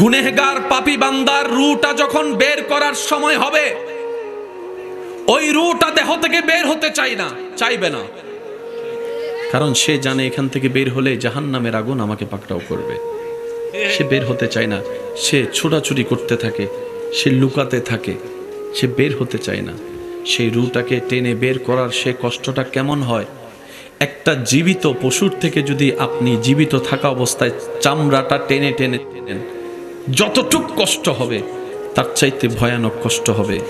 গুনেহগার পাপি বান্দার রুটা যখন বের করার সময় হবে, ওই রুটা দেহ থেকে বের হতে চাই না, চাইবে না। কারণ সে জানে এখান থেকে বের হলে জাহান নামের আগুন আমাকে পাকড়াও করবে। সে বের হতে চায় না, সে ছোটাছুটি করতে থাকে, সে লুকাতে থাকে, সে বের হতে চায় না। সেই রুটাকে টেনে বের করার সে কষ্টটা কেমন হয়? একটা জীবিত পশুর থেকে যদি আপনি জীবিত থাকা অবস্থায় চামড়াটা টেনে টেনে টেনেন যতটুক কষ্ট হবে, তার চাইতে ভয়ানক কষ্ট হবে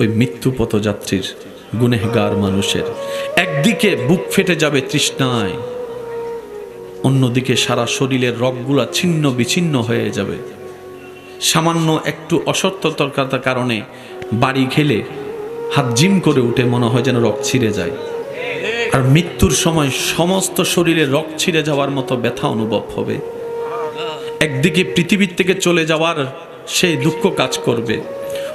ওই মৃত্যু পথযাত্রীর গুনেহগার মানুষের। একদিকে বুক ফেটে যাবে তৃষ্ণায়, অন্যদিকে সারা শরীরের রগগুলা ছিন্ন বিচ্ছিন্ন হয়ে যাবে। সামান্য একটু অসত্যতার কারণে বাড়ি খেলে হাত জিম করে উঠে মনে হয় যেন রক ছিঁড়ে যায়। আর মৃত্যুর সময় সমস্ত শরীরে রক ছিঁড়ে যাওয়ার মতো ব্যথা অনুভব হবে। একদিকে পৃথিবীর থেকে চলে যাওয়ার সেই দুঃখ কাজ করবে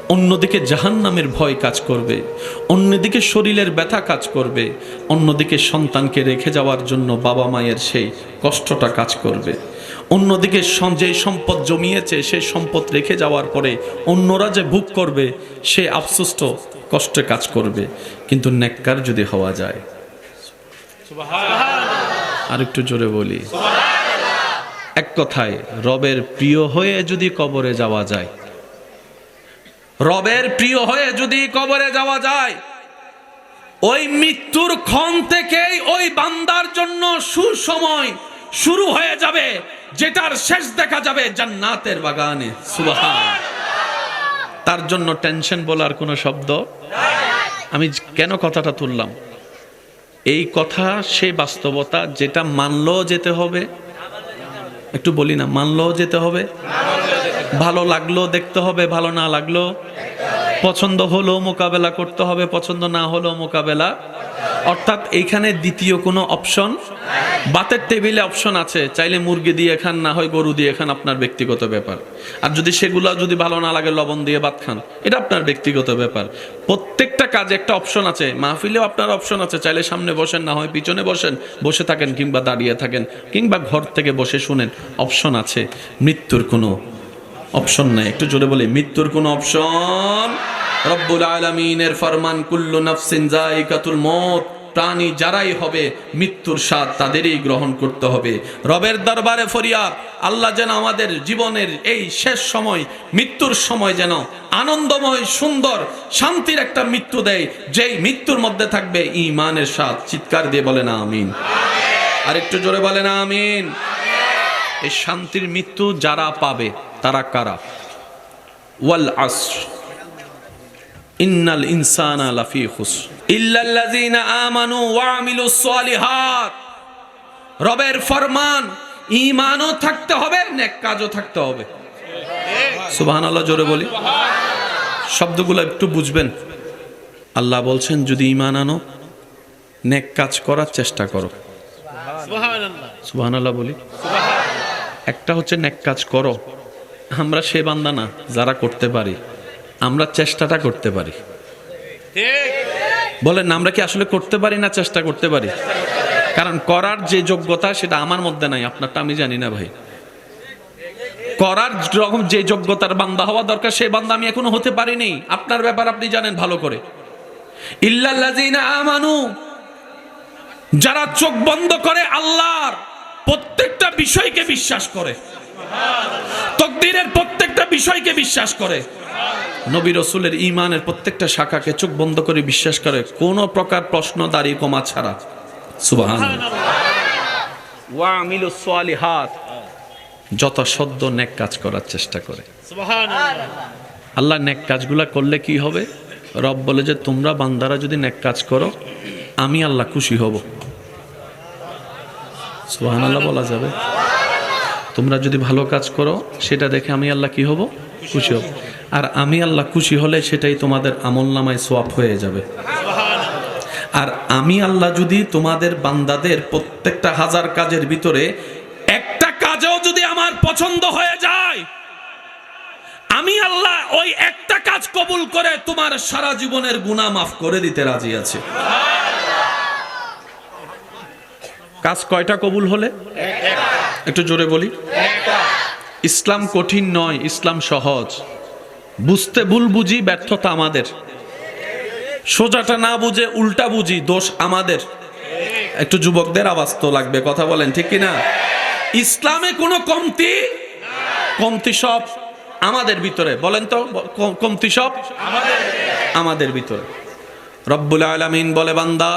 অন্যদিকে জাহান নামের ভয় কাজ করবে অন্যদিকে শরীরের ব্যথা কাজ করবে অন্যদিকে সন্তানকে রেখে যাওয়ার জন্য বাবা মায়ের সেই কষ্টটা কাজ করবে। অন্যদিকে যে সম্পদ জমিয়েছে সেই সম্পদ রেখে যাওয়ার পরে অন্যরা যে ভোগ করবে সে আফসোসটা কষ্টে কাজ করবে। কিন্তু নেককার যদি হওয়া যায়। আর একটু জোরে বলি। এক কথায়, রবের প্রিয় হয়ে যদি কবরে যাওয়া যায়। রবের প্রিয় হয়ে যদি কবরে যাওয়া যায়, ওই মৃত্যুর ক্ষণ থেকেই ওই বান্দার জন্য সুসময় শুরু হয়ে যাবে, যেটার শেষ দেখা যাবে জান্নাতের বাগানে। তার জন্য টেনশন বলার কোনো শব্দ? আমি কেন কথাটা তুললাম? এই কথা সেই বাস্তবতা যেটা মানলেও যেতে হবে একটু বলি না মানলেও যেতে হবে ভালো লাগল দেখতে হবে ভালো না লাগল পছন্দ হলো মোকাবেলা করতে হবে, পছন্দ না হলো মোকাবেলা। অর্থাৎ এইখানে দ্বিতীয় কোনো অপশন বাতের টেবিলে অপশন আছে, চাইলে মুরগি দিয়ে খান, না হয় গরু দিয়ে খান, আপনার ব্যক্তিগত ব্যাপার। আর যদি সেগুলো যদি ভালো না লাগে, লবণ দিয়ে ভাত খান, এটা আপনার ব্যক্তিগত ব্যাপার। প্রত্যেকটা কাজে একটা অপশন আছে, মাহফিলেও আপনার অপশন আছে, চাইলে সামনে বসেন, না হয় পিছনে বসেন, বসে থাকেন কিংবা দাঁড়িয়ে থাকেন, কিংবা ঘর থেকে বসে শুনেন অপশন আছে। মৃত্যুর কোনো অপশন নাই। একটু জোরে বলি, মৃত্যুর কোনো অপশন রব্বুল আলামিনের ফরমান, কুল্লু নাফসিন জায়কাতুল মত প্রাণী যারাই হবে, মৃত্যুর স্বাদ তাদেরই গ্রহণ করতে হবে। রবের দরবারে ফরিয়াদ, আল্লাহ যেন আমাদের জীবনের এই শেষ সময়, মৃত্যুর সময় যেন আনন্দময়, সুন্দর, শান্তির একটা মৃত্যু দেয়। যেই মৃত্যুর মধ্যে থাকবে ইমানের স্বাদ চিৎকার দিয়ে বলে না আমিন। আর একটু জোরে বলে না আমিন। এই শান্তির মৃত্যু যারা পাবে তারা কারা? ওয়াল আসর। ইন্নাল ইনসানা লাফি খুসর। ইল্লাল্লাযিনা আমানু ওয়া আমিলুস সালিহাত রবের ফরমান ঈমানও থাকতে হবে নেক কাজও থাকতে হবে। সুবহানাল্লাহ জোরে বলি। শব্দগুলো একটু বুঝবেন। আল্লাহ বলছেন যদি ঈমান আনো নেক কাজ করার চেষ্টা করো। সুবহানাল্লাহ। সুবহানাল্লাহ বলি। একটা হচ্ছে নেক কাজ করো। আমরা সে বান্দা না, যারা করতে পারি। আমরা চেষ্টাটা করতে পারি। বলেন, আমরা কি আসলে করতে পারি না চেষ্টা করতে পারি? কারণ করার যে যোগ্যতা, সেটা আমার মধ্যে নাই, আপনারটা আমি জানি না ভাই। করার রকম যে যোগ্যতার বান্দা হওয়া দরকার, সে বান্দা আমি এখনও হতে পারিনি। আপনার ব্যাপার আপনি জানেন ভালো করে। ইল্লাল্লাযিনা আমানু, যারা চোখ বন্ধ করে আল্লাহর প্রত্যেকটা বিষয়কে বিশ্বাস করে। তকদিরের প্রত্যেকটা বিষয়কে বিশ্বাস করে। নবী রসুলের ইমানের প্রত্যেকটা শাখাকে চোখ বন্ধ করে বিশ্বাস করে কোন প্রকার প্রশ্ন দাঁড়িয়ে কমা ছাড়া। সুবাহান ওয়া আমিলুস সালিহাত। যত সদ্য নেক কাজ করার চেষ্টা করে। আল্লাহ নেক কাজগুলা করলে কি হবে? রব বলে যে তোমরা বান্দারা যদি নেক কাজ করো আমি আল্লাহ খুশি হব। সুবাহান আল্লাহ বলা যাবে। তোমরা যদি ভালো কাজ করো, সেটা দেখে আমি আল্লাহ কি হব? খুশি হব। আর আমি আল্লাহ খুশি হলে সেটাই তোমাদের আমল নামায় সোয়াব হয়ে যাবে। আর আমি আল্লাহ যদি তোমাদের বান্দাদের প্রত্যেকটা হাজার কাজের ভিতরে একটা কাজও যদি আমার পছন্দ হয়ে যায়, আমি আল্লাহ ওই একটা কাজ কবুল করে তোমার সারা জীবনের গুনাহ মাফ করে দিতে রাজি আছে। কাজ কয়টা কবুল হলে? একটু জোরে বলি। ইসলাম কঠিন নয়, ইসলাম সহজ। বুঝতে ভুল বুঝি, ব্যর্থতা আমাদের। সোজাটা না বুঝে উল্টা বুঝি, দোষ আমাদের। একটু যুবকদের আওয়াজ তো লাগবে, কথা বলেন, ঠিক কি না ইসলামে কোনো কমতি? কমতি সব আমাদের ভিতরে, বলেন তো কমতি সব আমাদের ভিতরে। রব্বুল আলামিন বলে, বান্দা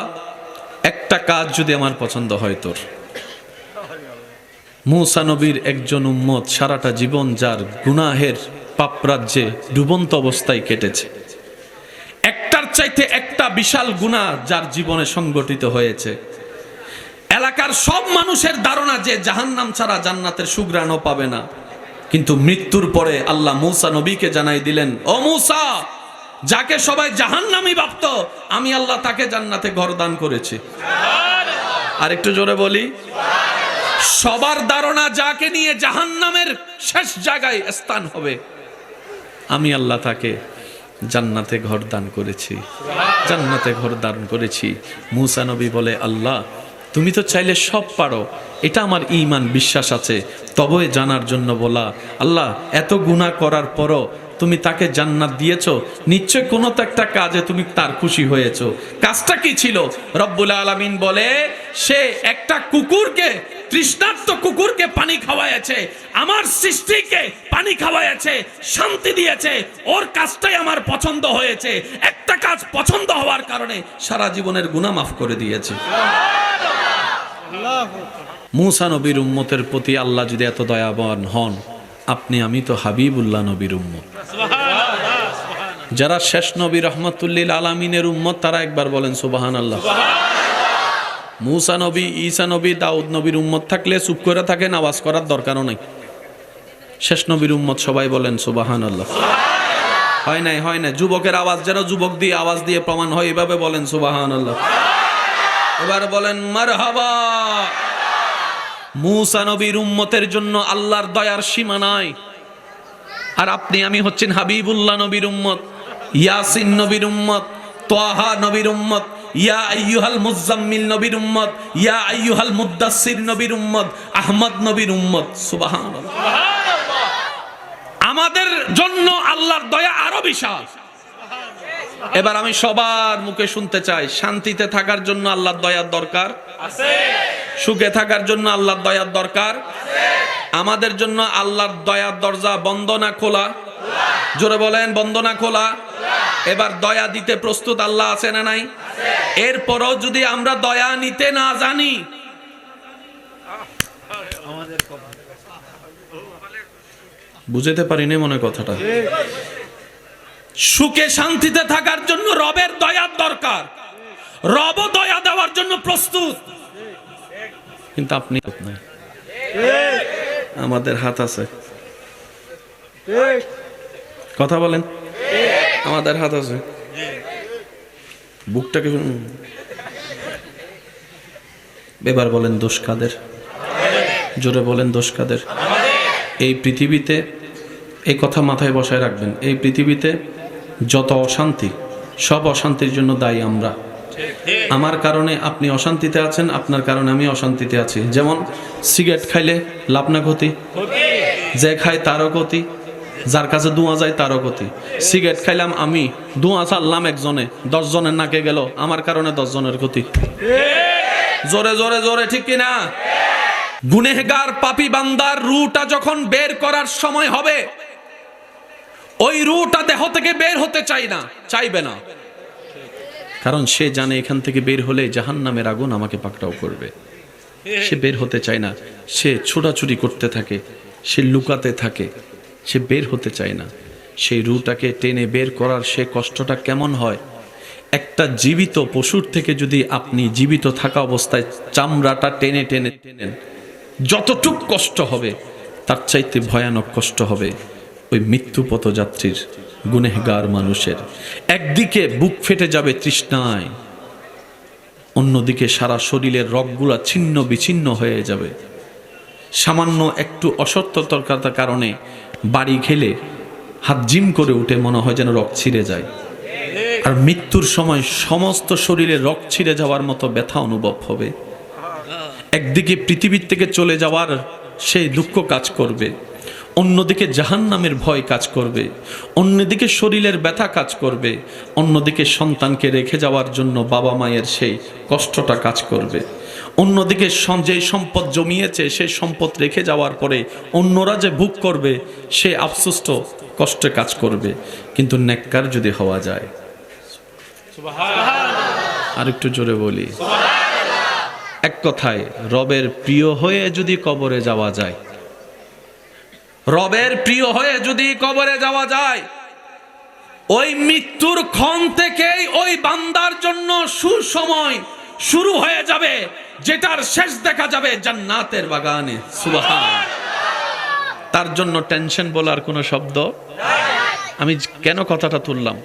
একটা কাজ যদি আমার পছন্দ হয় তোর। মূসা নবীর একজন উম্মত সারাটা জীবন যার গুনাহের পাপরাজ্যে ডুবন্ত অবস্থায় কেটেছে। একটার চাইতে একটা বিশাল গুনাহ যার জীবনে সংগঠিত হয়েছে। এলাকার সব মানুষের ধারণা যে জাহান্নাম ছাড়া জান্নাতের সুগ্রাণও পাবে না। কিন্তু মৃত্যুর পরে আল্লাহ মূসা নবীকে জানাই দিলেন, ও মূসা যাকে সবাই জাহান্নামই ভাবত, আমি আল্লাহ তাকে জান্নাতে ঘর দান করেছি। আর একটু জোরে বলি, সবার ধারণা যাকে নিয়ে জাহান্নামের শেষ জায়গায় স্থান হবে, আমি আল্লাহ তাকে জান্নাতে ঘর দান করেছি। জান্নাতে ঘর দান করেছি। মুসা নবী বলে, আল্লাহ, তুমি তো চাইলে সব পারো। এটা আমার ইমান বিশ্বাস আছে। তবে জানার জন্য বলা, আল্লাহ, এত গুনাহ করার পরও তুমি তাকে জান্নাত দিয়েছ নিশ্চয় কোনো তো একটা কাজে তুমি তার খুশি হয়েছো। কাজটা কি ছিল? রব্বুল আলামিন বলে সে একটা কুকুরকে তৃষ্ণার্ত কুকুরকে পানি খাওয়াইছে আমার সৃষ্টিকে পানি খাওয়াইছে শান্তি দিয়েছে ওর কাজটাই আমার পছন্দ হয়েছে। একটা কাজ পছন্দ হওয়ার কারণে সারা জীবনের গুনাহ মাফ করে দিয়েছে। মুসা নবীর উম্মতের প্রতি আল্লাহ যদি এত দয়াবান হন আপনি, আমি তো হাবিবুল্লাহ নবীর উম্মত। যারা শেষ নবী রহমতুল্লিল আলামিনের উম্মত, তারা একবার বলেন সুবাহান আল্লাহ মুসা নবী, ঈসা নবী, দাউদ নবীর উম্মত থাকলে চুপ করে থাকেন, আওয়াজ করার দরকারও নাই। শেষ নবীর উম্মত সবাই বলেন সুবাহান আল্লাহ হয় নাই হয় নাই, যুবকের আওয়াজ যেন যুবক দিয়ে আওয়াজ দিয়ে প্রমাণ হয়, এভাবে বলেন সুবাহান আল্লাহ এবার বলেন, মারহাবা। মুসা নবীর উম্মতের জন্য আল্লাহর দয়ার সীমা নাই। আর আপনি, আমি হচ্ছেন হাবিবুল্লাহ নবীর উম্মত, ইয়াসিন নবীর উম্মত, তোয়াহা নবীর উম্মত, ইয়া আইয়ুহাল মুজাম্মিল নবীর উম্মত, ইয়া আইয়ুহাল মুদাসসির নবীর আহমদ নবীর উম্মত। আমাদের জন্য আল্লাহর দয়া আরও বিশাল। এবার আমি সবার মুখে শুনতে চাই, শান্তিতে থাকার জন্য আল্লাহর দয়ার দরকার? সুখে থাকার জন্য আল্লাহর দয়ার দরকার। আমাদের জন্য আল্লাহর দয়ার দরজা বন্ধ না খোলা। জোরে বলেন, বন্ধ না খোলা। এবার দয়া দিতে প্রস্তুত আল্লাহ আছে না নাই? এরপরও যদি আমরা দয়া নিতে না জানি বুঝতে পারিনি মনে কথাটা। সুখে শান্তিতে থাকার জন্য রবের দয়ার দরকার। রব দয়া দেওয়ার জন্য প্রস্তুত। কিন্তু আপনি নাই। আমাদের হাত আছে। কথা বলেন। আমাদের হাত আছে। বুকটাকে এবার বলেন দোষ কাদের? জোরে বলেন দোষ কাদের? এই পৃথিবীতে এই কথা মাথায় বসায় রাখবেন। এই পৃথিবীতে যত অশান্তি, সব অশান্তির জন্য দায়ী আমরা। আমার কারণে আপনি অশান্তিতে আছেন, আপনার কারণে আমি অশান্তিতে আছি। যেমন সিগারেট খাইলে লাভ না ক্ষতি, যে খায় তারও ক্ষতি, যার কাছে ধোঁয়া যায় তারও ক্ষতি। সিগারেট খাইলাম আমি ধোঁয়া চাললাম একজনে দশ জনের নাকে গেল, আমার কারণে দশ জনের ক্ষতি। জোরে জোরে জোরে, ঠিক কিনা? গুনেহগার পাপি বান্দার রুটা যখন বের করার সময় হবে, ওই রুটা দেহ থেকে বের হতে চাই না, চাইবে না। কারণ সে জানে এখান থেকে বের হলে জাহান নামের আগুন আমাকে পাকড়াও করবে। সে বের হতে চায় না। সে ছোটাছুটি করতে থাকে। সে লুকাতে থাকে। সে বের হতে চায় না। সেই রুটাকে টেনে বের করার সে কষ্টটা কেমন হয়? একটা জীবিত পশুর থেকে যদি আপনি জীবিত থাকা অবস্থায় চামড়াটা টেনে টেনে টেনেন, যতটুক কষ্ট হবে, তার চাইতে ভয়ানক কষ্ট হবে ওই মৃত্যু পথযাত্রীর গুনেহগার মানুষের। একদিকে বুক ফেটে যাবে তৃষ্ণায়, অন্যদিকে সারা শরীরের রগগুলা ছিন্ন বিচ্ছিন্ন হয়ে যাবে। সামান্য একটু অসত্যতর্কতার কারণে বাড়ি খেলে হাত জিম করে উঠে মনে হয় যেন রক ছিঁড়ে যায়। আর মৃত্যুর সময় সমস্ত শরীরে রক ছিঁড়ে যাওয়ার মতো ব্যথা অনুভব হবে। একদিকে পৃথিবীর থেকে চলে যাওয়ার সেই দুঃখ কাজ করবে। অন্যদিকে জাহান্নামের ভয় কাজ করবে অন্যদিকে শরীরের ব্যথা কাজ করবে অন্যদিকে সন্তানকে রেখে যাওয়ার জন্য বাবা মায়ের সেই কষ্টটা কাজ করবে। অন্যদিকে যে সম্পদ জমিয়েছে সেই সম্পদ রেখে যাওয়ার পরে অন্যরা যে ভোগ করবে সে আফসোষ্ট কষ্টে কাজ করবে। কিন্তু নেককার যদি হওয়া যায়। আর একটু জোরে বলি। এক কথায় রবের প্রিয় হয়ে যদি কবরে যাওয়া যায় রবের প্রিয় হয়ে যদি কবরে যাওয়া যায়, ওই মৃত্যুর ক্ষণ থেকেই ওই বান্দার জন্য সুসময় শুরু হয়ে যাবে, যেটার শেষ দেখা যাবে জান্নাতের বাগানে। তার জন্য টেনশন বলার কোনো শব্দ? আমি কেন কথাটা তুললাম?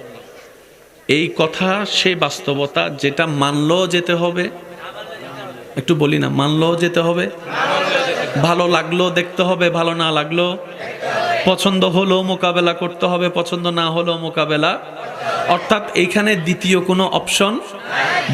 এই কথা সে বাস্তবতা যেটা মানলেও যেতে হবে, একটু বলি না, মানলেও যেতে হবে? ভালো লাগল, দেখতে হবে, ভালো না লাগল। পছন্দ হলো, মোকাবেলা করতে হবে, পছন্দ না হলো, মোকাবেলা। অর্থাৎ এইখানে দ্বিতীয় কোনো অপশন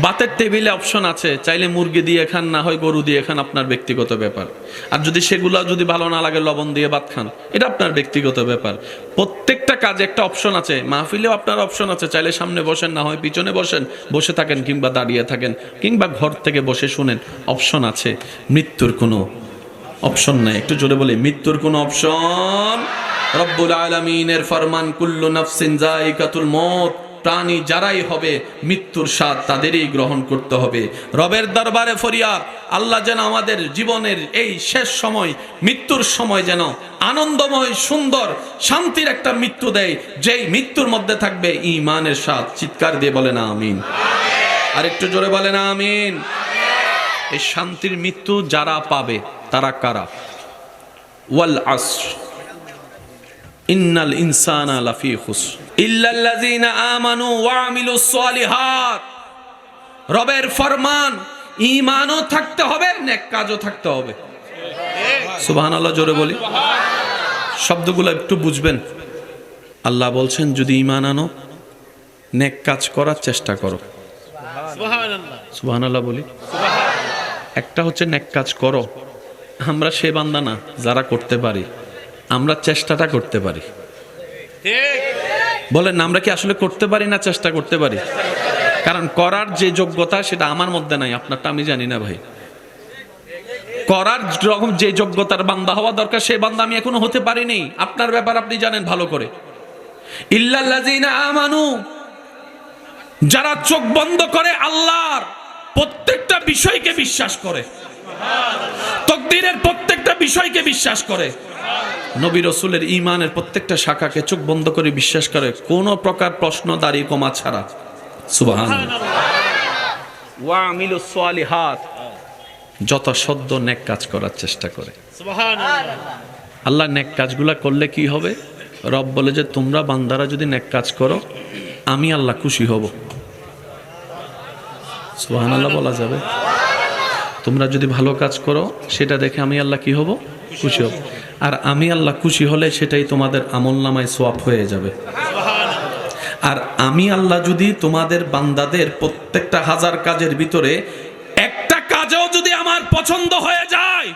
বাতের টেবিলে অপশন আছে, চাইলে মুরগি দিয়ে খান, না হয় গরু দিয়ে খান, আপনার ব্যক্তিগত ব্যাপার। আর যদি সেগুলো যদি ভালো না লাগে, লবণ দিয়ে ভাত খান, এটা আপনার ব্যক্তিগত ব্যাপার। প্রত্যেকটা কাজে একটা অপশন আছে, মাহফিলেও আপনার অপশন আছে, চাইলে সামনে বসেন, না হয় পিছনে বসেন, বসে থাকেন কিংবা দাঁড়িয়ে থাকেন, কিংবা ঘর থেকে বসে শুনেন অপশন আছে। মৃত্যুর কোনো অপশন নাই। একটু জোরে বলি, মৃত্যুর কোনো অপশন? রব্বুল আলমিনের ফরমান, কুল্লু নাফসিন জাইকাতুল মত প্রাণী যারাই হবে, মৃত্যুর স্বাদ তাদেরই গ্রহণ করতে হবে। রবের দরবারে ফরিয়াদ, আল্লাহ যেন আমাদের জীবনের এই শেষ সময়, মৃত্যুর সময় যেন আনন্দময়, সুন্দর, শান্তির একটা মৃত্যু দেয়। যেই মৃত্যুর মধ্যে থাকবে ইমানের স্বাদ চিৎকার দিয়ে বলে না আমিন। আর একটু জোরে বলে না আমিন। এই শান্তির মৃত্যু যারা পাবে তারা কারা? ওয়াল আসর ইন্নাল ইনসানা লাফি খুসর। ইল্লাল্লাযীনা আমানু ওয়া আমিলুস সালিহাত। রবের ফরমান ঈমানও থাকতে হবে নেক কাজও থাকতে হবে। সুবহানাল্লাহ জোরে বলি। শব্দগুলো একটু বুঝবেন। আল্লাহ বলছেন যদি ঈমান আনো নেক কাজ করার চেষ্টা করো। সুবহানাল্লাহ। বলি। একটা হচ্ছে নেক কাজ করো। আমরা সে বান্দা না, যারা করতে পারি। আমরা চেষ্টাটা করতে পারি। বলেন, আমরা কি আসলে করতে পারি না চেষ্টা করতে পারি? কারণ করার যে যোগ্যতা, সেটা আমার মধ্যে নাই, আপনারটা আমি জানি না ভাই। করার রকম যে যোগ্যতার বান্দা হওয়া দরকার, সে বান্দা আমি এখনও হতে পারিনি। আপনার ব্যাপার আপনি জানেন ভালো করে। আমানু, যারা চোখ বন্ধ করে আল্লাহর প্রত্যেকটা বিষয়কে বিশ্বাস করে। তকদিরের প্রত্যেকটা বিষয়কে বিশ্বাস করে। নবী রসুলের ইমানের প্রত্যেকটা শাখাকে চোখ বন্ধ করে বিশ্বাস করে কোনো প্রকার প্রশ্ন দাঁড়িয়ে কমা ছাড়া। সুবাহান ওয়া আমিলু সালিহাত। যত সদ্য নেক কাজ করার চেষ্টা করে। আল্লাহ নেক কাজগুলা করলে কি হবে? রব বলে যে তোমরা বান্দারা যদি নেক কাজ করো আমি আল্লাহ খুশি হব। সুবাহান বলা যাবে। তোমরা যদি ভালো কাজ করো, সেটা দেখে আমি আল্লাহ কি হব? খুশি হব। আর আমি আল্লাহ খুশি হলে সেটাই তোমাদের আমল নামায় সোয়াপ হয়ে যাবে। আর আমি আল্লাহ যদি তোমাদের বান্দাদের প্রত্যেকটা হাজার কাজের ভিতরে একটা কাজও যদি আমার পছন্দ হয়ে যায়,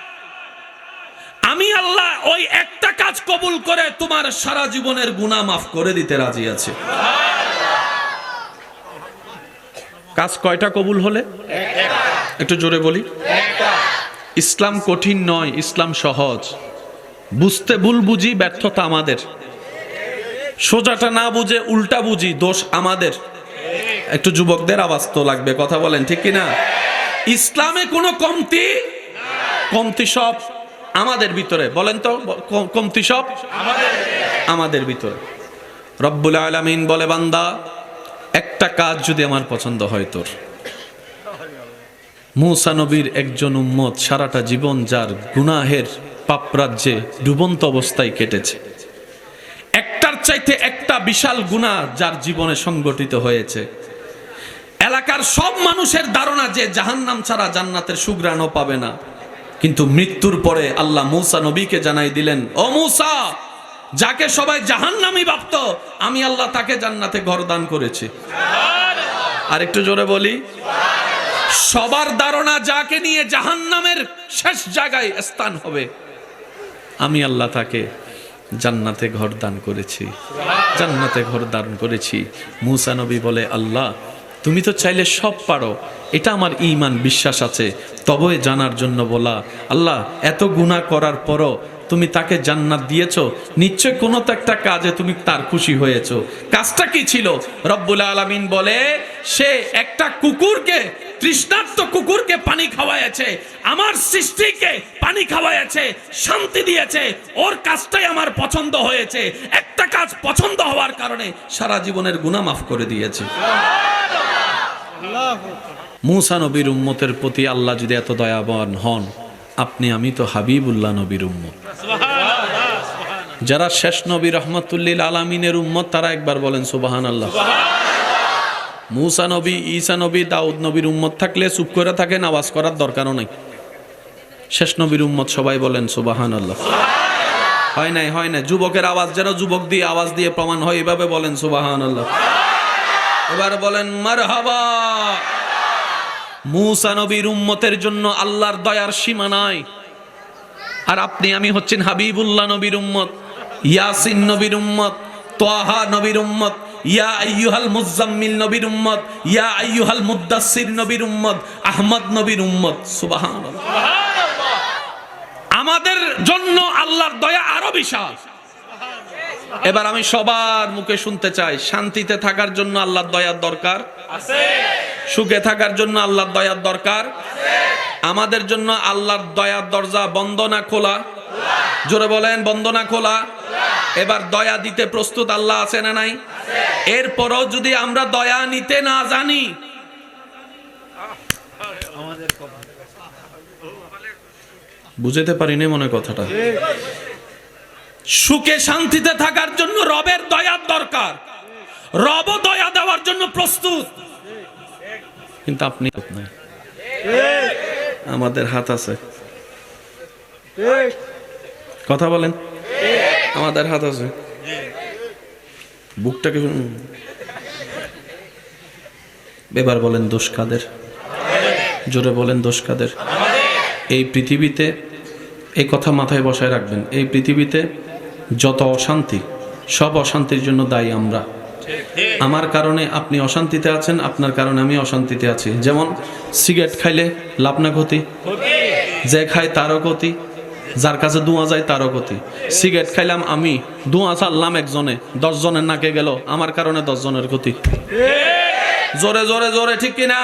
আমি আল্লাহ ওই একটা কাজ কবুল করে তোমার সারা জীবনের গুনাহ মাফ করে দিতে রাজি আছে। কাজ কয়টা কবুল হলে? একটু জোরে বলি। ইসলাম কঠিন নয়, ইসলাম সহজ। বুঝতে ভুল বুঝি, ব্যর্থতা আমাদের। সোজাটা না বুঝে উল্টা বুঝি, দোষ আমাদের। একটু যুবকদের আওয়াজ তো লাগবে, কথা বলেন, ঠিক কি না ইসলামে কোনো কমতি? কমতি সব আমাদের ভিতরে, বলেন তো কমতি সব? আমাদের ভিতরে। রব্বুল আলামিন বলে, বান্দা একটা কাজ যদি আমার পছন্দ হয় তোর। মূসা নবীর একজন উম্মত সারাটা জীবন যার গুনাহের পাপরাজ্যে ডুবন্ত অবস্থায় কেটেছে। একটার চাইতে একটা বিশাল গুনাহ যার জীবনে সংগঠিত হয়েছে। এলাকার সব মানুষের ধারণা যে জাহান্নাম ছাড়া জান্নাতের সুগ্রাণও পাবে না। কিন্তু মৃত্যুর পরে আল্লাহ মূসা নবীকে জানাই দিলেন, ও মূসা যাকে সবাই জাহান্নামই ভাবত, আমি আল্লাহ তাকে জান্নাতে ঘর দান করেছি। আর একটু জোরে বলি, সবার ধারণা যাকে নিয়ে জাহান্নামের শেষ জায়গায় স্থান হবে, আমি আল্লাহ তাকে জান্নাতে ঘর দান করেছি। জান্নাতে ঘর দান করেছি। মুসা নবী বলে, আল্লাহ, তুমি তো চাইলে সব পারো। এটা আমার ইমান বিশ্বাস আছে। তবে জানার জন্য বলা, আল্লাহ, এত গুনাহ করার পরও তুমি তাকে জান্নাত দিয়েছ নিশ্চয় কোনো তো একটা কাজে তুমি তার খুশি হয়েছো। কাজটা কি ছিল? রব্বুল আলামিন বলে সে একটা কুকুরকে তৃষ্ণার্ত কুকুরকে পানি খাওয়াইছে আমার সৃষ্টিকে পানি খাওয়াইছে শান্তি দিয়েছে ওর কাজটাই আমার পছন্দ হয়েছে। একটা কাজ পছন্দ হওয়ার কারণে সারা জীবনের গুনাহ মাফ করে দিয়েছে। মুসা নবীর উম্মতের প্রতি আল্লাহ যদি এত দয়াবান হন আপনি, আমি তো হাবিবুল্লাহ নবীর উম্মত। যারা শেষ নবী রহমতুল্লিল আলামিনের উম্মত, তারা একবার বলেন সুবাহান আল্লাহ মুসা নবী, ঈসা নবী, দাউদ নবীর উম্মত থাকলে চুপ করে থাকেন, আওয়াজ করার দরকারও নাই। শেষ নবীর উম্মত সবাই বলেন সুবাহান আল্লাহ হয় নাই, হয় না যুবকের আওয়াজ, যারা যুবক দিয়ে আওয়াজ দিয়ে প্রমাণ হয়, এভাবে বলেন সুবাহান আল্লাহ এবার বলেন, মারহাবা। মুসা নবীর উম্মতের জন্য আল্লাহর দয়ার সীমা নাই। আর আপনি, আমি হচ্ছেন হাবিবুল্লাহ নবীর উম্মত, ইয়াসিন নবীর উম্মত, তোয়াহা নবীর উম্মত, ইয়া আইয়ুহাল মুজাম্মিল নবীর উম্মত, ইয়া আইয়ুহাল মুদ্দাসসির নবীর উম্মত, আহমদ নবীর উম্মত। সুবহানাল্লাহ। আমাদের জন্য আল্লাহর দয়া আরও বিশাল। এবার আমি সবার মুখে শুনতে চাই, শান্তিতে থাকার জন্য আল্লাহর দয়ার দরকার? সুখে থাকার জন্য আল্লাহর দয়ার দরকার। আমাদের জন্য আল্লাহর দয়ার দরজা বন্ধ না খোলা। জোরে বলেন, বন্ধ না খোলা। এবার দয়া দিতে প্রস্তুত আল্লাহ আছে না নাই? এরপরও যদি আমরা দয়া নিতে না জানি বুঝতে পারিনি মনে কথাটা। সুখে শান্তিতে থাকার জন্য রবের দয়ার দরকার। রব দয়া দেওয়ার জন্য প্রস্তুত। কিন্তু আপনি নাই আমাদের হাত আছে। কথা বলেন। আমাদের হাত আছে। বুকটাকে এবার বলেন দোষ কাদের? জোরে বলেন দোষ কাদের? এই পৃথিবীতে এই কথা মাথায় বসায় রাখবেন। এই পৃথিবীতে যত অশান্তি সব অশান্তির জন্য দায়ী আমরা। আমার কারণে আপনি অশান্তিতে আছেন, আপনার কারণে আমি অশান্তিতে আছি। যেমন সিগারেট খাইলে লাভ না ক্ষতি, যে খায় তারও ক্ষতি, যার কাছে ধোঁয়া যায় তারও ক্ষতি। সিগারেট খাইলাম আমি ধোঁয়া ছাড়লাম একজনে, দশজনের নাকে গেল, আমার কারণে দশজনের ক্ষতি। জোরে জোরে জোরে, ঠিক কিনা?